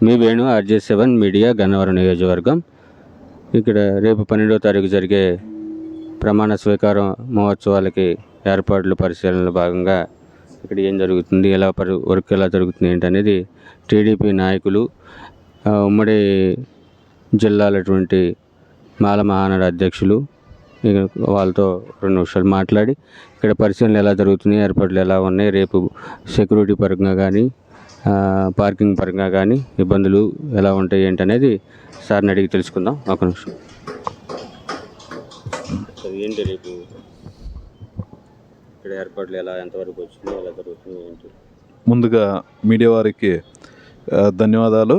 మీ Venu RJ seven media Gannavaram నియోజకవర్గం. ఇక్కడ రేపు పన్నెండో తారీఖు జరిగే ప్రమాణ స్వీకారం మహోత్సవాలకి ఏర్పాట్లు పరిశీలనలో భాగంగా ఇక్కడ ఏం జరుగుతుంది ఎలా పరి వర్క్ ఎలా జరుగుతుంది ఏంటనేది టీడీపీ నాయకులు ఉమ్మడి జిల్లాలటువంటి మాల మహానాడు అధ్యక్షులు వాళ్ళతో రెండు నిమిషాలు మాట్లాడి ఇక్కడ పరిశీలనలు ఎలా జరుగుతున్నాయి ఏర్పాట్లు ఎలా ఉన్నాయి రేపు సెక్యూరిటీ పరంగా కానీ పార్కింగ్ పరంగా కానీ ఇబ్బందులు ఎలా ఉంటాయి ఏంటనేది సార్ని అడిగి తెలుసుకుందాం. ఒక నిమిషం. ఏంటి రేపు? ఇక్కడ ఏర్పాట్లు ఎలా ఎంతవరకు వచ్చినాయి ఎలా జరుగుతుంది ఏంటి? ముందుగా మీడియా వారికి ధన్యవాదాలు.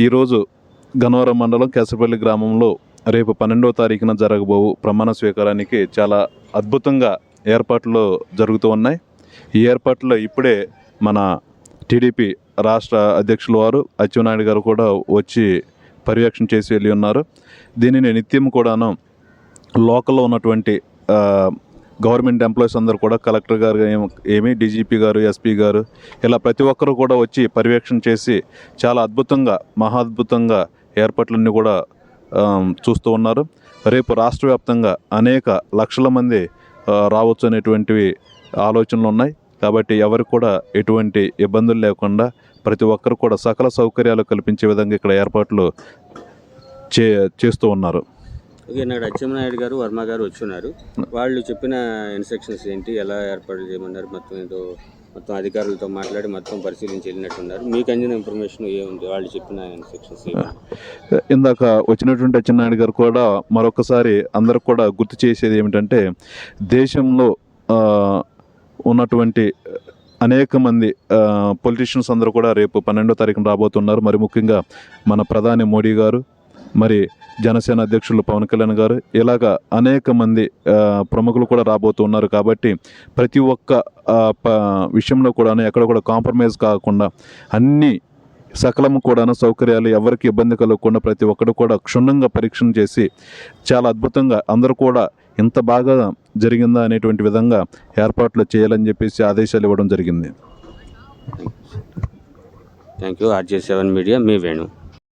ఈరోజు గన్నవరం మండలం కేసపల్లి గ్రామంలో రేపు పన్నెండవ తారీఖున జరగబోవు ప్రమాణ స్వీకారానికి చాలా అద్భుతంగా ఏర్పాట్లు జరుగుతూ ఉన్నాయి. ఈ ఏర్పాట్లో ఇప్పుడే మన టీడీపీ రాష్ట్ర అధ్యక్షుల వారు అచ్చెన్నాయుడు గారు కూడా వచ్చి పర్యవేక్షణ చేసి వెళ్ళి ఉన్నారు. దీనిని నిత్యం కూడాను లోకల్లో ఉన్నటువంటి గవర్నమెంట్ ఎంప్లాయీస్ అందరూ కూడా కలెక్టర్ గారు ఏమి డీజీపీ గారు ఎస్పీ గారు ఇలా ప్రతి ఒక్కరూ కూడా వచ్చి పర్యవేక్షణ చేసి చాలా అద్భుతంగా మహాద్భుతంగా ఏర్పాట్లన్నీ కూడా చూస్తూ ఉన్నారు. రేపు రాష్ట్ర వ్యాప్తంగా అనేక లక్షల మంది రావచ్చు అనేటువంటివి ఆలోచనలు ఉన్నాయి. కాబట్టి ఎవరికి కూడా ఎటువంటి ఇబ్బందులు లేకుండా ప్రతి ఒక్కరు కూడా సకల సౌకర్యాలు కల్పించే విధంగా ఇక్కడ ఏర్పాట్లు చే చేస్తూ ఉన్నారు. ఓకే నాడు అచ్చెన్నాయుడు గారు వర్మ గారు వచ్చున్నారు వాళ్ళు చెప్పిన ఇన్స్ట్రక్షన్స్ ఏంటి ఎలా ఏర్పాట్లు చేయమన్నారు మొత్తం ఏదో మొత్తం అధికారులతో మాట్లాడి మొత్తం పరిశీలించి వెళ్ళినట్టున్నారు. మీకు అందిన ఇన్ఫర్మేషన్ ఏముంది? వాళ్ళు చెప్పిన ఇన్స్ట్రక్షన్స్ ఇందాక వచ్చినటువంటి అచ్చెన్నాయుడు గారు కూడా మరొకసారి అందరికి కూడా గుర్తు చేసేది ఏమిటంటే దేశంలో ఉన్నటువంటి అనేక మంది పొలిటీషియన్స్ అందరూ కూడా రేపు పన్నెండో తారీఖున రాబోతున్నారు. మరి ముఖ్యంగా మన ప్రధాని మోడీ గారు మరి జనసేన అధ్యక్షులు పవన్ కళ్యాణ్ గారు ఇలాగా అనేక మంది ప్రముఖులు కూడా రాబోతున్నారు. కాబట్టి ప్రతి ఒక్క ప- విషయంలో కూడా ఎక్కడ కూడా కాంప్రమైజ్ కాకుండా అన్ని సకలము కూడాను సౌకర్యాలు ఎవరికి ఇబ్బంది కలగకుండా ప్రతి ఒక్కరు కూడా క్షుణ్ణంగా పరీక్షణ చేసి చాలా అద్భుతంగా అందరూ కూడా ఇంత బాగా జరిగిందా అనేటువంటి విధంగా ఏర్పాట్లు చేయాలని చెప్పేసి ఆదేశాలు ఇవ్వడం జరిగింది. Thank you RJ seven media me Venu.